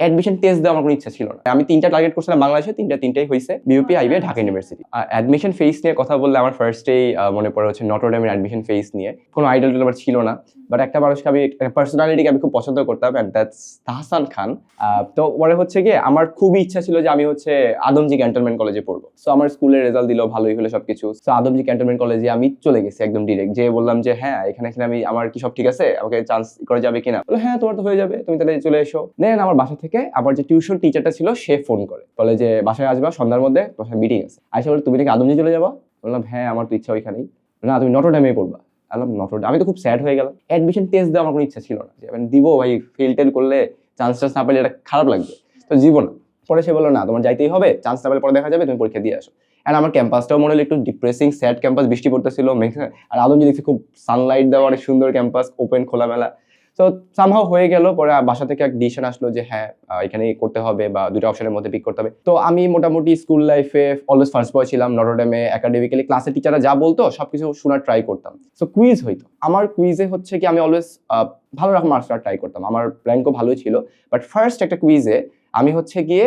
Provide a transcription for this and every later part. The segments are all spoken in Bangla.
অ্যাডমিশন টেস্ট দেওয়ার আমার কোনো ইচ্ছা ছিল না। আমি তিনটা টার্গেট করছিলাম বাংলাদেশে তিনটা তিনটাই হয়েছে BUP IB Dhaka university admission face নিয়ে কথা বললে আমার ফার্স্টেই মনে পড়ে হচ্ছে নটরডেমের অ্যাডমিশন ফেস নিয়ে। কোনো আইডল আমার ছিল না। বাট একটা মানুষকে আমি পার্সোনালিটিকে আমি খুব পছন্দ করতাম অ্যান্ড দ্যাটস তাহসান খান তো পরে হচ্ছে গিয়ে আমার খুবই ইচ্ছা ছিল যে আমি হচ্ছে আদমজি ক্যান্টনমেন্ট কলেজে পড়ব। সো আমার স্কুলের রেজাল্ট দিল ভালোই হলো সবকিছু। সো আদমজি ক্যান্টনমেন্ট কলেজে আমি চলে গেছি একদম ডিরেক্ট যে বললাম যে হ্যাঁ এখানে এখানে আমি আমার কি সব ঠিক আছে? আমাকে চান্স করে যাবে কিনা? হ্যাঁ তোমার তো হয়ে যাবে। তুমি তাহলে চলে এসো। দেন আমার বাসা থেকে আমার যে টিউশন টিচারটা ছিল, সে ফোন করে। বলে যে, বাসায় আসবা, সন্ধ্যার মধ্যে বাসায় মিটিং আছে। আইসা বলে, তুমি নাকি আদমজি চলে যাবা? বললাম হ্যাঁ আমার তো ইচ্ছা ওইখানেই। না, তুমি নটরডেমে পড়বা। আলাম নটরডেম আমি তো খুব স্যাড হয়ে গেলাম। অ্যাডমিশন টেস্ট দেওয়া আমার কোনো ইচ্ছা ছিল না। যে আমি দিব ভাই ফেল টেল করলে চান্স না পেলে এটা খারাপ লাগবে। তো জীবন। পরে সে বলল, না, তোমার যাইতেই হবে চান্স না পেলে পরে দেখা যাবে, তুমি পরীক্ষা দিয়ে আসো। আর আমার ক্যাম্পাসটাও মনে হলো একটু ডিপ্রেসিং স্যাড ক্যাম্পাস বৃষ্টি পড়তেছিল। আর আদম দেখছি, খুব সানলাইট দেওয়া, অনেক সুন্দর ক্যাম্পাস ওপেন খোলামেলা। তো সামহাও হয়ে গেল, পরে বাসা থেকে এক ডিসিশন আসলো যে হ্যাঁ এখানে করতে হবে বা দুটো অপশনের মধ্যে পিক করতে হবে। তো আমি মোটামুটি স্কুল লাইফে অলওয়েজ ফার্স্ট বয় ছিলাম নটরডেমে একাডেমিক্যালি ক্লাসের টিচাররা যা বলতো, সবকিছু শোনার ট্রাই করতাম। সো কুইজ হইতো। আমার কুইজে হচ্ছে কি, আমি অলওয়েজ ভালো রকম মার্কস ট্রাই করতাম। আমার র্যাঙ্কও ভালোই ছিল। বাট ফার্স্ট একটা কুইজে আমি হচ্ছে গিয়ে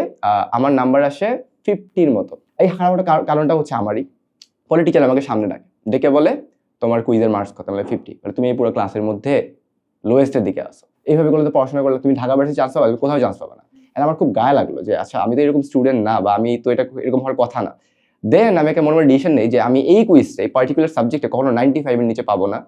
আমার নাম্বার আসে ফিফটির মতো। এই হারানোটা কারণটা হচ্ছে আমারই। পরে টিচার আমাকে সামনে ডাকে। ডেকে বলে, তোমার কুইজের মার্কস কত? মানে ফিফটি তুমি এই পুরো ক্লাসের মধ্যে লোয়েস্টের দিকে আসো। এইভাবে করলে তো পড়াশোনা করলে তুমি ঢাকা ভার্সিটি চান্স পাবে কোথাও চান্স পাবে না। আর আমার খুব গায়ে লাগল যে আচ্ছা আমি তো এরকম স্টুডেন্ট না বা আমি তো এটা এরকম হওয়ার কথা না। দেন আমি একটা মনে মনে ডিসিশন নেই যে, আমি এই কুইজটা এই পার্টিকুলার সাবজেক্টে কখনো নাইনটি ফাইভের নিচে পাবো না।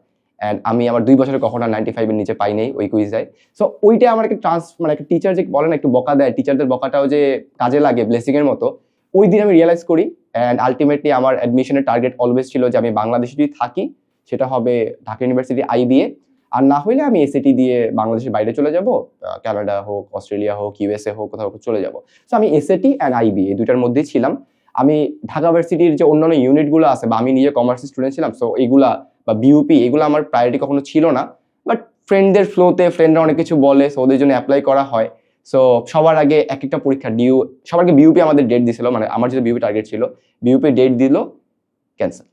অ্যান্ড আমি আমার দুই বছরে কখনো নাইনটি ফাইভের নিচে পাই নাই ওই কুইজটায় সো ওইটা আমার একটা ট্রান্স মানে একটা টিচার যে বলে না, একটু বকা দেয় টিচারদের বকাটাও যে কাজে লাগে ব্লেসিংয়ের মতো, ওই দিন আমি রিয়েলাইজ করি। অ্যান্ড আলটিমেটলি আমার অ্যাডমিশনের টার্গেট অলওয়েজ ছিল যে, আমি বাংলাদেশে যদি থাকি, সেটা হবে ঢাকা ইউনিভার্সিটি আইবিএ আর না হইলে আমি এসএটি দিয়ে বাংলাদেশের বাইরে চলে যাব কানাডা হোক অস্ট্রেলিয়া হোক ইউএসএ হোক, কোথাও চলে যাব। সো আমি এসএটি অ্যান্ড আইবি এই দুটার মধ্যেই ছিলাম। আমি ঢাকা ভার্সিটির যে অন্যান্য ইউনিটগুলো আছে, বা আমি নিজে কমার্স স্টুডেন্ট ছিলাম সো এইগুলা বা বিউপি এগুলো আমার প্রায়োরিটি কখনো ছিল না। বাট ফ্রেন্ডদের ফ্লোতে ফ্রেন্ডরা অনেক কিছু বলে সো ওদের জন্য অ্যাপ্লাই করা হয়। সো সবার আগে এক একটা পরীক্ষা ডিউ সবার আগে বিউপি আমাদের ডেট দিছিল মানে আমার যেটা বিউপি টার্গেট ছিল বিউপি ডেট দিল ক্যান্সেল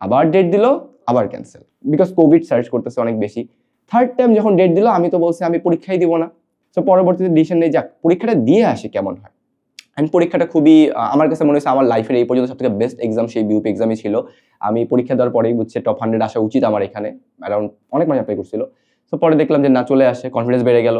আবার ডেট দিল, আবার ক্যান্সেল বিকজ কোভিড সার্চ করতেছে অনেক বেশি। থার্ড টাইম যখন ডেট দিল, আমি তো বলছি আমি পরীক্ষাই দিব না। তো পরবর্তীতে ডিসিশন নেই, যাক, পরীক্ষাটা দিয়ে আসি কেমন হয়। অ্যান্ড পরীক্ষাটা খুবই আমার কাছে মনে হচ্ছে আমার লাইফের এই পর্যন্ত সবথেকে বেস্ট এক্সাম সেই বিউপি এক্সামই ছিল। আমি পরীক্ষা দেওয়ার পরেই বুঝছে টপ হান্ড্রেড আসা উচিত আমার এখানে। অ্যারাউন্ড অনেক মানুষ অ্যাপ্লাই করছিল। তো পরে দেখলাম যে না, চলে আসে কনফিডেন্স বেড়ে গেল।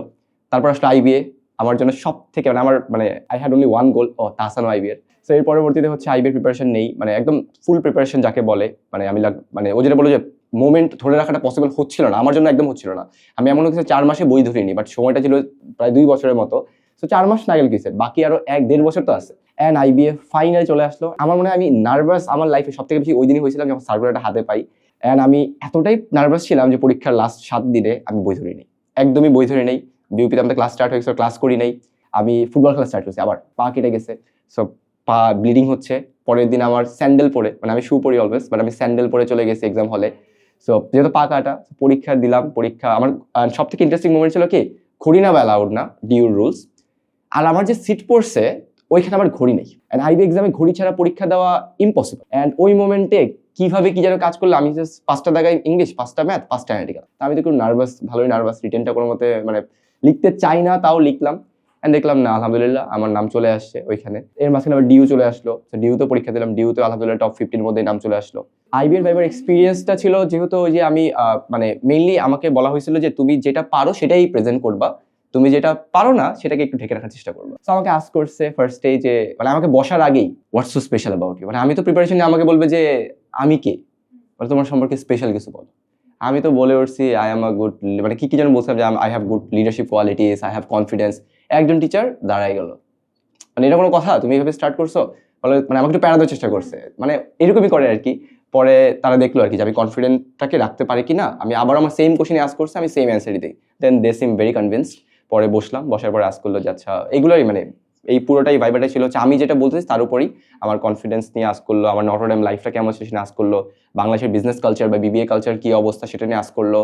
তারপর আসলে আইবিএ আমার জন্য সব থেকে মানে আমার মানে I had only one goal ও তাহসান আইবিএর সো এর। পরবর্তীতে হচ্ছে আইবিএর প্রিপারেশন নেই। মানে একদম ফুল প্রিপারেশন যাকে বলে মানে আমি মানে ও যেটা বলো যে মোমেন্ট ধরে রাখাটা পসিবল হচ্ছিল না, আমার জন্য একদম হচ্ছিল না। আমি এমন কিছু চার মাসে বই ধরিনি বাট সময়টা ছিল প্রায় দুই বছরের মতো। সো চার মাস না গেল কিসে বাকি আরও এক দেড় বছর তো আছে। অ্যান্ড আইবিএ ফাইনাল চলে আসলো। আমার মনে হয় আমি নার্ভাস আমার লাইফে সব থেকে বেশি ওই দিনই হয়েছিলাম যখন সার্কুলারটা হাতে পাই। অ্যান্ড আমি এতটাই নার্ভাস ছিলাম যে পরীক্ষার লাস্ট সাত দিনে আমি বই ধরি নেই একদমই বই ধরে নেই। বিউপিতে আমাদের ক্লাস স্টার্ট হয়েছিল ক্লাস করি নাই। আমি ফুটবল খেলা স্টার্ট করছি, আবার পা কেটে গেছে। সো পা ব্লিডিং হচ্ছে। পরের দিন আমার স্যান্ডেল পরে মানে আমি শু পরি অলওয়েজ বাট আমি স্যান্ডেল পরে চলে গেছি এক্সাম হলে সো যেহেতু পা কাটা পরীক্ষা দিলাম, পরীক্ষা, আমার সব থেকে ইন্টারেস্টিং মোমেন্ট ছিল কি? ঘড়ি না বা অ্যালাউড না ডিউর রুলস আর আমার যে সিট পড়ছে, ওইখানে আমার ঘড়ি নেই। অ্যান্ড আইবি এক্সামে ঘড়ি ছাড়া পরীক্ষা দেওয়া ইম্পসিবল অ্যান্ড ওই মোমেন্টে কীভাবে কি যেন কাজ করলে, আমি জাস্ট পাঁচটা দেখায় ইংলিশ পাঁচটা ম্যাথ পাঁচটা অ্যানালিটিক্যাল আমি তো একটু নার্ভাস ভালোই নার্ভাস রিটেনটা কোনো মতে মানে লিখতে চাই না, তাও লিখলাম। অ্যান্ড দেখলাম, না, আলহামদুলিল্লাহ, আমার নাম চলে আসছে ওইখানে। এর মাঝখানে আবার ডিউ চলে আসলো। তো পরীক্ষা দিলাম। ডিউতে আলহামদুলিল্লাহ টপ ফিফটির মধ্যে নাম চলে আসলো। আইবিএর ভাইবার এক্সপিরিয়েন্সটা ছিল যেহেতু ওই যে আমি মানে মেইনলি আমাকে বলা হয়েছিল যে তুমি যেটা পারো সেটাই প্রেজেন্ট করবা। তুমি যেটা পারো না, সেটাকে একটু ঢেকে রাখার চেষ্টা করব। তো আমাকে আস করছে ফার্স্টে যে মানে আমাকে বসার আগেই হোয়াটস স্পেশাল অ্যাবাউট ইউ মানে আমি তো প্রিপারেশন আমাকে বলবে যে, আমি কে? তোমার সম্পর্কে স্পেশাল কিছু বলো। আমি তো বলে উঠছি আই এম আ গুড মানে কি কি যেন বলছিলাম যে I have good leadership qualities I have confidence একজন টিচার দাঁড়াই গেল। মানে এটা কোনো কথা? তুমি এভাবে স্টার্ট করছ? বলে মানে আমাকে একটু প্যারা চেষ্টা করছে। মানে এরকমই করে আর কি পরে তারা দেখল আর কি যে, আমি কনফিডেন্টটাকে রাখতে পারি কি না আমি আবার আমার সেম কোশ্চেনে আস করছে, আমি সেম অ্যান্সারই দিই। দেন দে সিম ভেরি কনভিন্সড পরে বসলাম, বসার পরে আস করল যে আচ্ছা এইগুলোই মানে এই পুরোটাই ভাইবাটাই ছিল। হচ্ছে আমি যেটা বলতেছি তার উপরই আমার কনফিডেন্স নিয়ে আস করল, আমার নটরডেম লাইফটা কেমন ছিল সেটা আস করল, বাংলাদেশের বিজনেস কালচার বা বিবিএ কালচার কি অবস্থা সেটা নিয়ে আস করল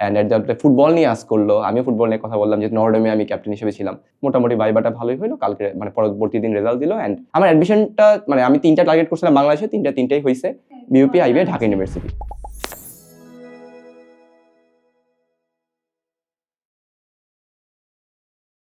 অ্যান্ড এট দ্য ফুটবল নিয়ে আস করল। আমিও ফুটবল নিয়ে কথা বললাম যে নটরডেমে আমি ক্যাপ্টেন হিসেবে ছিলাম। মোটামুটি ভাইবাটা ভালোই হলো কালকে মানে পরবর্তী দিন রেজাল্ট দিল অ্যান্ড আমার অ্যাডমিশনটা মানে আমি তিনটা টার্গেট করছিলাম বাংলাদেশে, তিনটা তিনটাই হয়েছে বিউপি আইবিএ ঢাকা ইউনিভার্সিটি